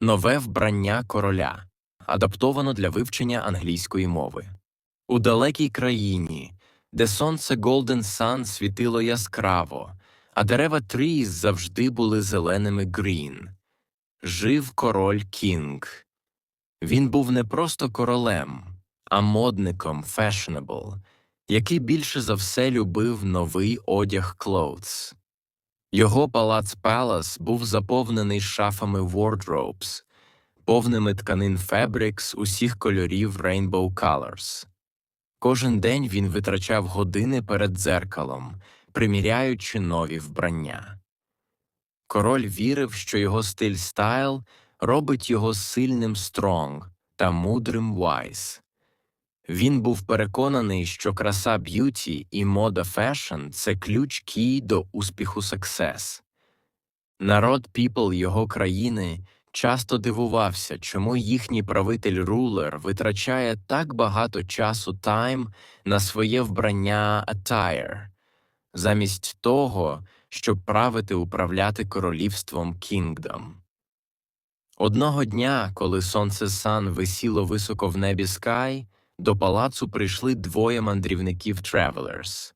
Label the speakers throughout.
Speaker 1: Нове вбрання короля адаптовано для вивчення англійської мови. У далекій країні, де сонце Golden Sun світило яскраво, а дерева Trees завжди були зеленими Green, жив король Кінг. Він був не просто королем, а модником fashionable, який більше за все любив новий одяг Clothes. Його палац Палас був заповнений шафами wardrobes, повними тканин Fabrics усіх кольорів Rainbow Colors. Кожен день він витрачав години перед дзеркалом, приміряючи нові вбрання. Король вірив, що його стиль стайл робить його сильним стронг та мудрим wise. Він був переконаний, що краса б'юті і мода фешн – це ключ кій до успіху сексес. Народ піпл його країни часто дивувався, чому їхній правитель рулер витрачає так багато часу тайм на своє вбрання attire, замість того, щоб правити управляти королівством Kingdom. Одного дня, коли сонце Сан висіло високо в небі Скай, до палацу прийшли двоє мандрівників Travelers.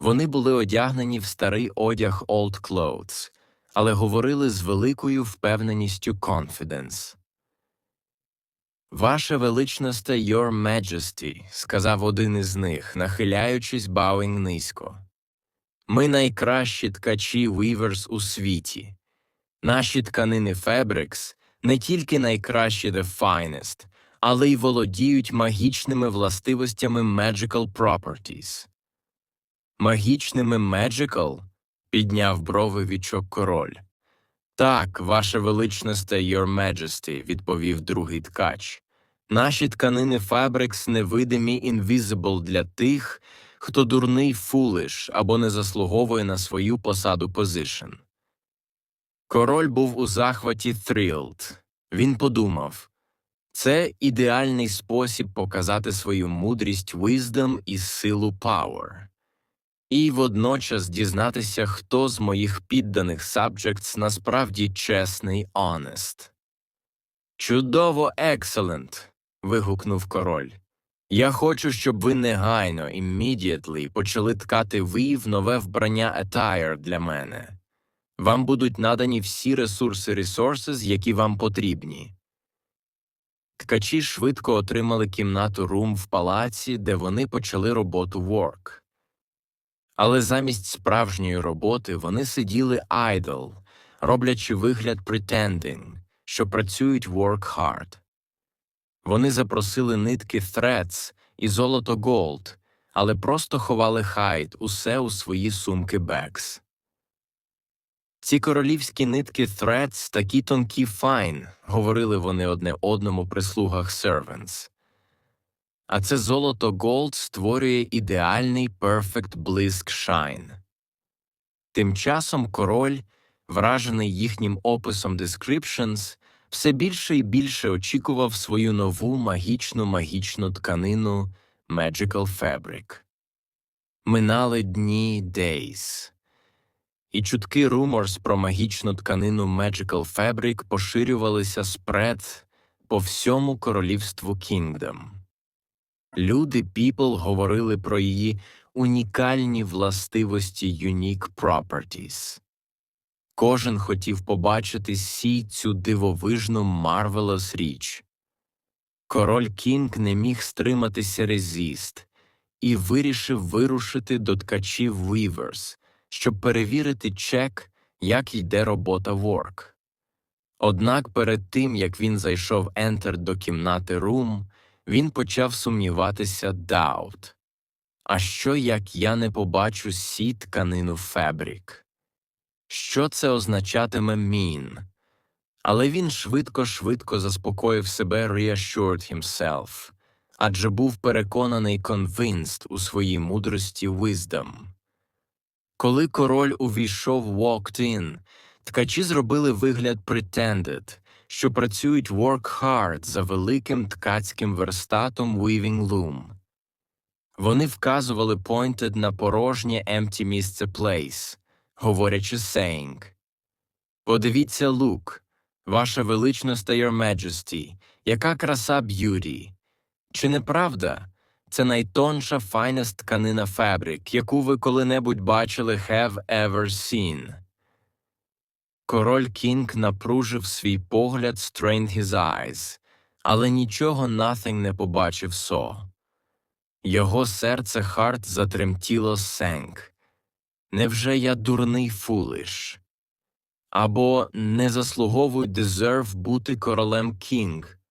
Speaker 1: Вони були одягнені в старий одяг Old Clothes, але говорили з великою впевненістю Confidence. Ваше величносте Your Majesty, сказав один із них, нахиляючись бауінг низько. Ми найкращі ткачі Weavers у світі. Наші тканини Fabrics не тільки найкращі the finest, але й володіють магічними властивостями Magical Properties. Магічними Magical? підняв брови вічок король. Так, ваше величносте Your Majesty, відповів другий ткач. Наші тканини Fabrics невидимі invisible для тих, хто дурний foolish або не заслуговує на свою посаду position. Король був у захваті thrilled. Він подумав це ідеальний спосіб показати свою мудрість wisdom і силу power. І водночас дізнатися, хто з моїх підданих subjects насправді чесний honest. Чудово, excellent! вигукнув король. Я хочу, щоб ви негайно, immediately, почали ткати вив нове вбрання attire для мене. Вам будуть надані всі ресурси resources, які вам потрібні. Ткачі швидко отримали кімнату рум в палаці, де вони почали роботу work. Але замість справжньої роботи вони сиділи idle, роблячи вигляд pretending, що працюють work hard. Вони запросили нитки threads і золото gold, але просто ховали хайд усе у свої сумки bags. Ці королівські нитки threads такі тонкі файн, говорили вони одне одному при слугах servants. А це золото Gold створює ідеальний perfect блиск shine. Тим часом король, вражений їхнім описом descriptions, все більше і більше очікував свою нову магічну магічну тканину Magical Fabric. Минали дні days. І чутки rumors про магічну тканину Magical Fabric поширювалися спред по всьому королівству Kingdom. Люди People говорили про її унікальні властивості Unique Properties. Кожен хотів побачити сі цю дивовижну Marvelous річ. Король Кінг не міг стриматися резіст і вирішив вирушити до ткачів Weavers, щоб перевірити чек, як йде робота Work. Однак перед тим, як він зайшов Enter до кімнати Room, він почав сумніватися Doubt. А що як я не побачу сі тканину Фебрік? Що це означатиме mean? Але він швидко-швидко заспокоїв себе reassured himself, адже був переконаний convinced у своїй мудрості wisdom. Коли король увійшов walked in, ткачі зробили вигляд pretended, що працюють work hard за великим ткацьким верстатом Weaving Loom. Вони вказували pointed на порожнє empty місце place, говорячи saying. Подивіться лук, Ваше величність Your Majesty, яка краса б'юті. Чи не правда? Це найтонша finest тканина фабрик, яку ви коли-небудь бачили have ever seen. Король Кінг напружив свій погляд strained his eyes, але нічого nothing не побачив со. Його серце харт затремтіло сенк. Невже я дурний фулиш? Або не заслуговую deserve бути королем Кінг?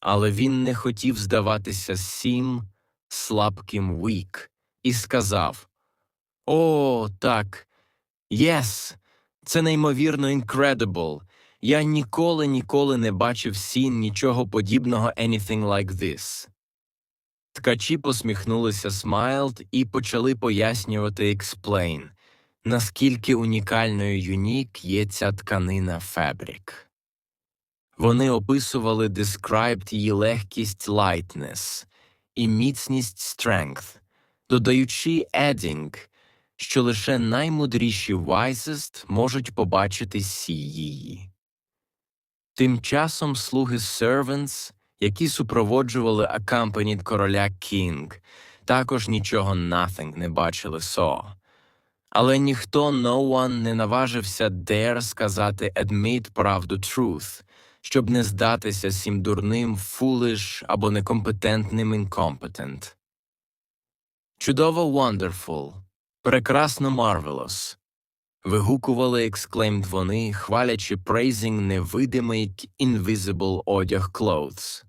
Speaker 1: Але він не хотів здаватися сім слабким weak і сказав О, так, єс, це неймовірно incredible. Я ніколи ніколи не бачив сін нічого подібного anything like this. Ткачі посміхнулися смайлд і почали пояснювати explain, наскільки унікальною юнік є ця тканина фабрик. Вони описували described її легкість lightness і міцність strength, додаючи adding, що лише наймудріші wisest можуть побачити сі її. Тим часом слуги servants, які супроводжували accompanied короля Кінг, також нічого nothing не бачили со. Але ніхто no one не наважився dare сказати admit правду truth, щоб не здатися сім дурним foolish або некомпетентним incompetent. Чудово wonderful, прекрасно marvelous. Вигукували exclaimed вони, хвалячи praising невидимий invisible одяг clothes.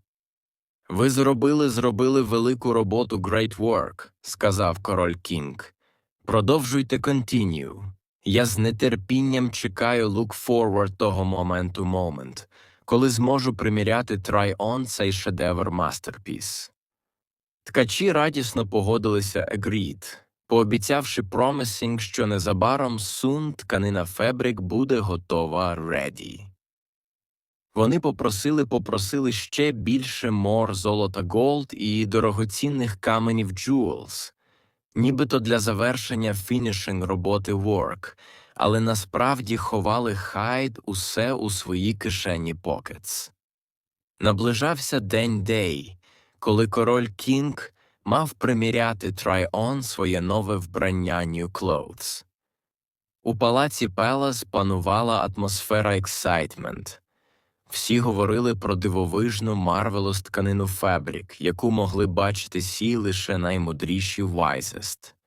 Speaker 1: Ви зробили зробили велику роботу great work, сказав король Кінг. Продовжуйте continue. Я з нетерпінням чекаю look forward того моменту moment, коли зможу приміряти try on цей шедевр masterpiece. Ткачі радісно погодилися agreed, пообіцявши promising, що незабаром soon тканина фабрик буде готова ready. Вони попросили попросили ще більше мор золота голд і дорогоцінних каменів jewels, нібито для завершення finishing роботи work, але насправді ховали хайд усе у свої кишені pockets. Наближався день дей, коли король Кінг мав приміряти try-on своє нове вбрання New Clothes. У палаці Пелас панувала атмосфера ексайтмент. Всі говорили про дивовижну марвелос тканину фабрик, яку могли бачити сі лише наймудріші wisest.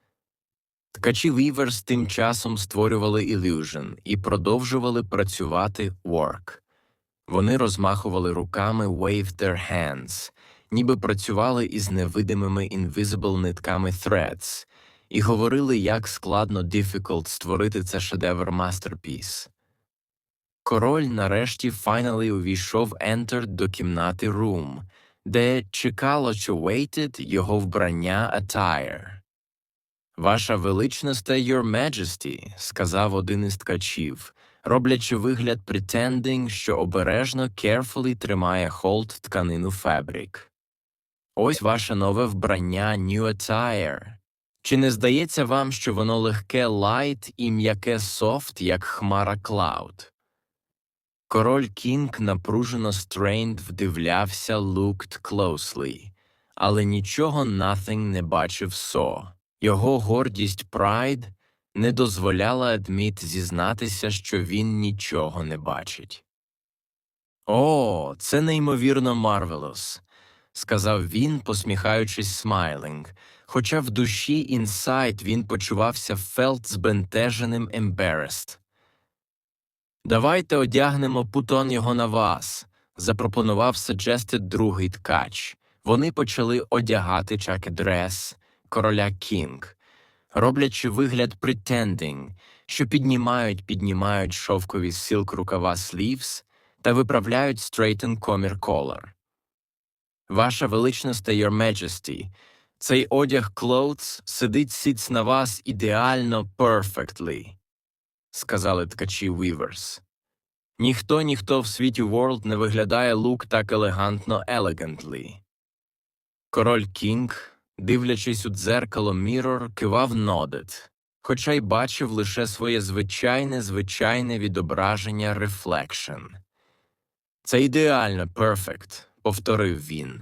Speaker 1: Ткачі Weavers тим часом створювали Illusion і продовжували працювати work. Вони розмахували руками wave their hands, ніби працювали із невидимими invisible нитками threads, і говорили, як складно difficult створити це шедевр masterpiece. Король нарешті finally увійшов entered до кімнати room, де чекало, що waited його вбрання attire. Ваша величність Your Majesty, сказав один із ткачів, роблячи вигляд pretending, що обережно carefully тримає холд тканину фабрик. Ось ваше нове вбрання New Attire. Чи не здається вам, що воно легке light і м'яке soft, як хмара Cloud? Король Кінг напружено strained вдивлявся looked closely, але нічого nothing не бачив со. Його гордість Pride не дозволяла Адміт зізнатися, що він нічого не бачить. О, це неймовірно Марвелос, сказав він, посміхаючись смайлинг, хоча в душі інсайт він почувався фелт збентеженим embarrassed. Давайте одягнемо путон його на вас, запропонував suggested другий ткач. Вони почали одягати чакедрес короля Кінг, роблячи вигляд pretending, що піднімають піднімають шовкові силк рукава sleeves та виправляють straighten comir collar. Ваша величність Your Majesty, цей одяг clothes сидить сіць на вас ідеально perfectly сказали ткачі Weavers. Ніхто ніхто в світі World не виглядає лук так елегантно elegantly. Король Кінг, дивлячись у дзеркало Mirror, кивав нодит, хоча й бачив лише своє звичайне звичайне відображення Reflection. Це ідеально, перфект, повторив він.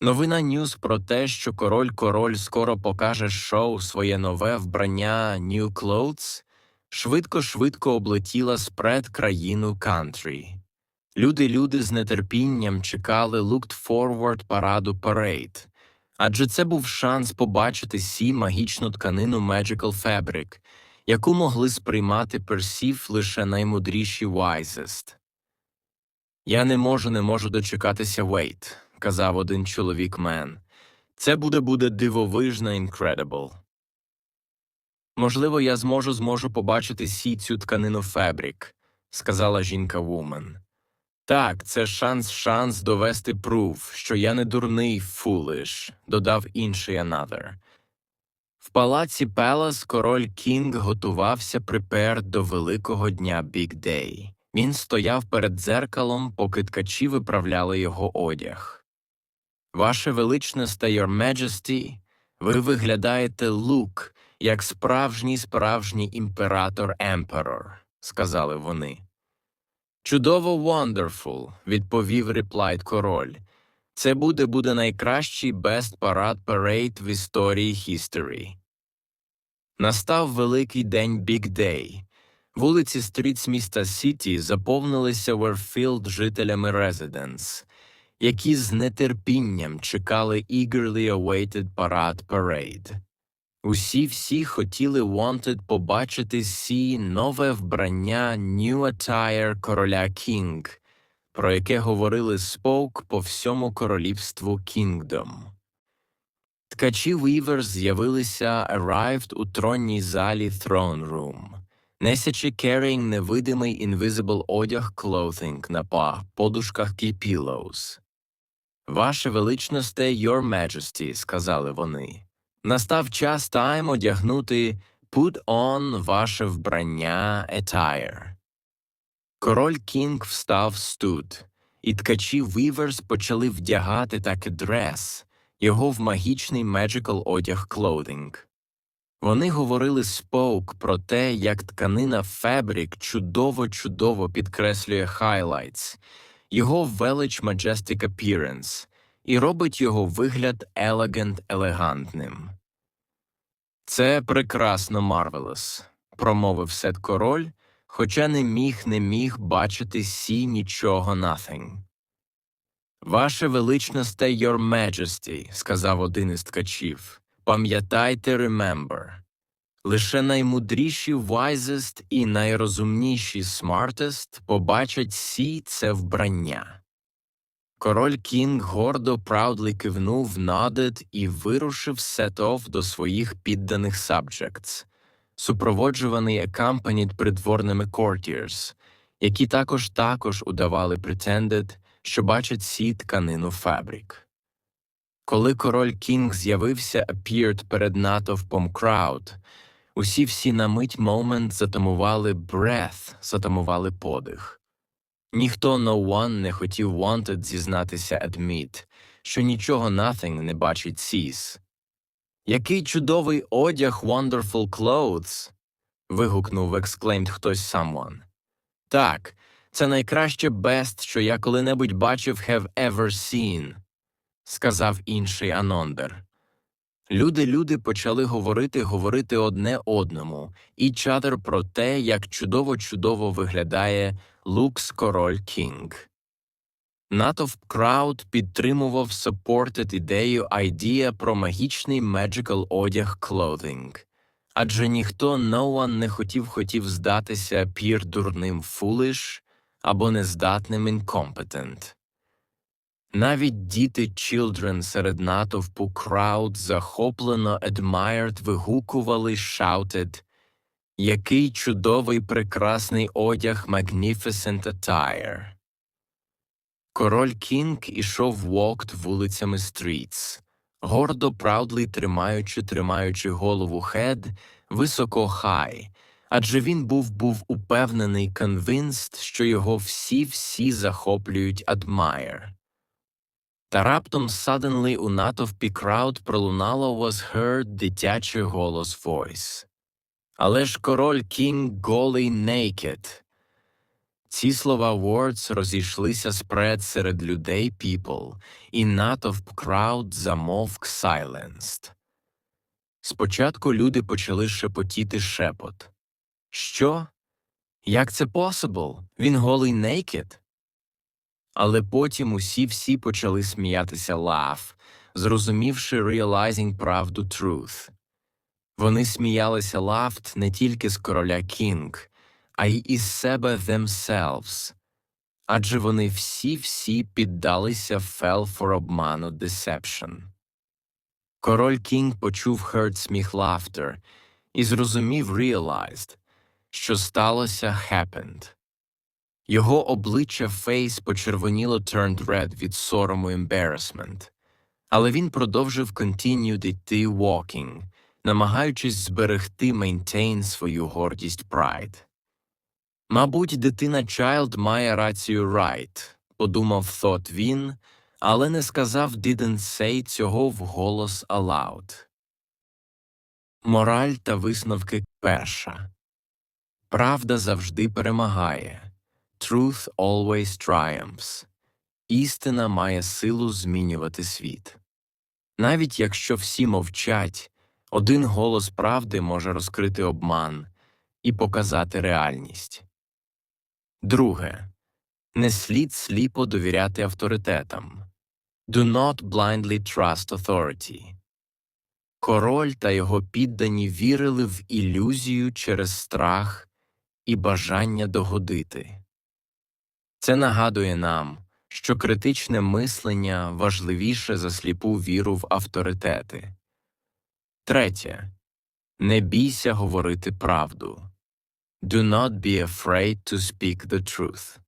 Speaker 1: Новина Ньюс про те, що король король скоро покаже шоу своє нове вбрання New Clothes, швидко-швидко облетіла спред країну кантрі. Люди-люди з нетерпінням чекали Looked Forward параду Parade, адже це був шанс побачити сі магічну тканину Magical Fabric, яку могли сприймати персів лише наймудріші Wisest. Я не можу, не можу дочекатися Вейт, казав один чоловік мен. Це буде буде дивовижно incredible. Можливо, я зможу зможу побачити сі цю тканину Фебрік, сказала жінка Вумен. Так, це шанс шанс довести пруф, що я не дурний фулиш, додав інший another. В палаці Пелас король Кінг готувався припер до великого дня Big Day. Він стояв перед дзеркалом, поки ткачі виправляли його одяг. Ваше величність Your Majesty, ви виглядаєте лук, як справжній справжній імператор Емперор, сказали вони. Чудово wonderful, відповів реплайт король. Це буде буде найкращий Best Parade Parade в історії history. Настав великий день Big Day. Вулиці стрітс міста Сіті заповнилися Верфілд жителями Residence, які з нетерпінням чекали eagerly awaited Parade Parade. Усі всі хотіли wanted побачити сі нове вбрання New Attire короля Кінг, про яке говорили споук по всьому королівству Kingdom. Ткачі Weavers з'явилися arrived у тронній залі Throne Room, несячи carrying невидимий invisible одяг clothing на па, подушках і pillows. Ваше величносте, Your Majesty, сказали вони. Настав час тайм одягнути put on ваше вбрання attire. Король Кінг встав студ, і ткачі Weavers почали вдягати таки дрес, його в магічний magical одяг clothing. Вони говорили споук про те, як тканина Фебрік чудово-чудово підкреслює highlights, його велич majestic appearance і робить його вигляд elegant елегантним. Це прекрасно Марвелос, промовив Сет король, хоча не міг не міг бачити сі нічого nothing. Ваше величносте Your Majesty, сказав один із ткачів, пам'ятайте remember. Лише наймудріші wisest і найрозумніші smartest побачать сі це вбрання. Король Кінг гордо праудли кивнув надет і вирушив сет-офф до своїх підданих subjects, супроводжуваний accompanied придворними courtiers, які також також удавали pretended, що бачать сі тканину фабрик. Коли король Кінг з'явився appeared перед натовпом crowd, усі всі на мить момент затамували breath, затамували подих. Ніхто no one не хотів wanted зізнатися admit, що нічого nothing не бачить сіс. Який чудовий одяг wonderful clothes. вигукнув exclaimed хтось someone. Так, це найкраще best, що я коли-небудь бачив have ever seen, сказав інший Анондер. Люди люди почали говорити говорити одне одному, each other про те, як чудово-чудово виглядає Лукс Король Кінг. Натовп крауд підтримував supported ідею idea про магічний magical одяг clothing. Адже ніхто no one не хотів хотів здатися пір дурним foolish або нездатним incompetent. Навіть діти children серед натовпу crowd захоплено admired вигукували shouted який чудовий прекрасний одяг Magnificent Attire. Король Кінг ішов walked вулицями стрітс, гордо правдли тримаючи тримаючи голову хед високо хай, адже він був був упевнений convinced, що його всі всі захоплюють admire. Та раптом suddenly у натовпі крауд пролунало was heard дитячий голос voice. Але ж король Кінг голий naked. Ці слова words розійшлися спред серед людей people, і натовп crowd замовк silenced. Спочатку люди почали шепотіти шепот. Що? Як це possible? Він голий naked? Але потім усі всі почали сміятися laugh, зрозумівши realizing правду truth. Вони сміялися laughed не тільки з короля Кінг, а й із себе themselves. Адже вони всі-всі піддалися fell for обману deception. Король Кінг почув heard сміх laughter і зрозумів realized, що сталося happened. Його обличчя фейс почервоніло turned red від сорому embarrassment, але він продовжив continued йти walking, намагаючись зберегти maintain свою гордість pride. Мабуть, дитина Child має рацію right, подумав thought він, але не сказав didn't say цього вголос aloud. Мораль та висновки перша. Правда завжди перемагає. Truth always triumphs. Істина має силу змінювати світ. Навіть якщо всі мовчать, один голос правди може розкрити обман і показати реальність. Друге. Не слід сліпо довіряти авторитетам. Do not blindly trust authority. Король та його піддані вірили в ілюзію через страх і бажання догодити. Це нагадує нам, що критичне мислення важливіше за сліпу віру в авторитети. Третє. Не бійся говорити правду. Do not be afraid to speak the truth.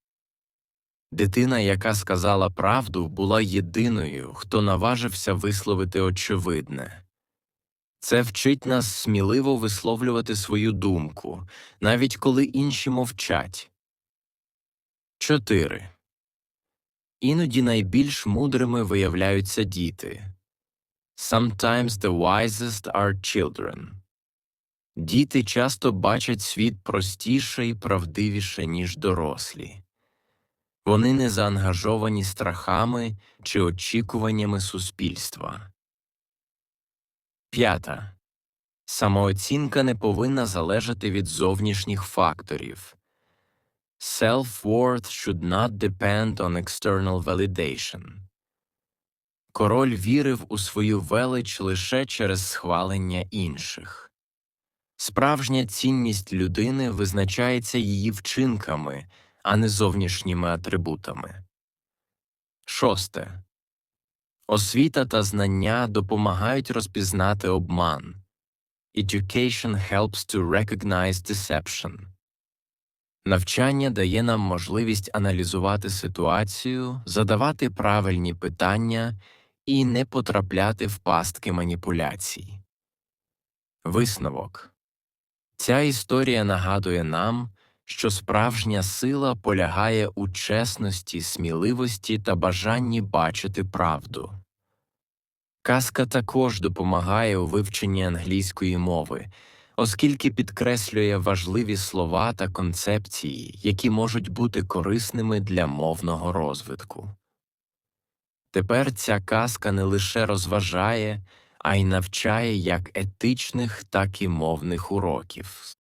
Speaker 1: Дитина, яка сказала правду, була єдиною, хто наважився висловити очевидне. Це вчить нас сміливо висловлювати свою думку, навіть коли інші мовчать. 4. Іноді найбільш мудрими виявляються діти. Sometimes the wisest are children. Діти часто бачать світ простіше і правдивіше, ніж дорослі. Вони не заангажовані страхами чи очікуваннями суспільства. П'ята. Самооцінка не повинна залежати від зовнішніх факторів. Self-worth should not depend on external validation. Король вірив у свою велич лише через схвалення інших. Справжня цінність людини визначається її вчинками, а не зовнішніми атрибутами. Шосте. Освіта та знання допомагають розпізнати обман. Education helps to recognize deception. Навчання дає нам можливість аналізувати ситуацію, задавати правильні питання і не потрапляти в пастки маніпуляцій. Висновок Ця історія нагадує нам, що справжня сила полягає у чесності, сміливості та бажанні бачити правду. Казка також допомагає у вивченні англійської мови, оскільки підкреслює важливі слова та концепції, які можуть бути корисними для мовного розвитку. Тепер ця казка не лише розважає, а й навчає як етичних, так і мовних уроків.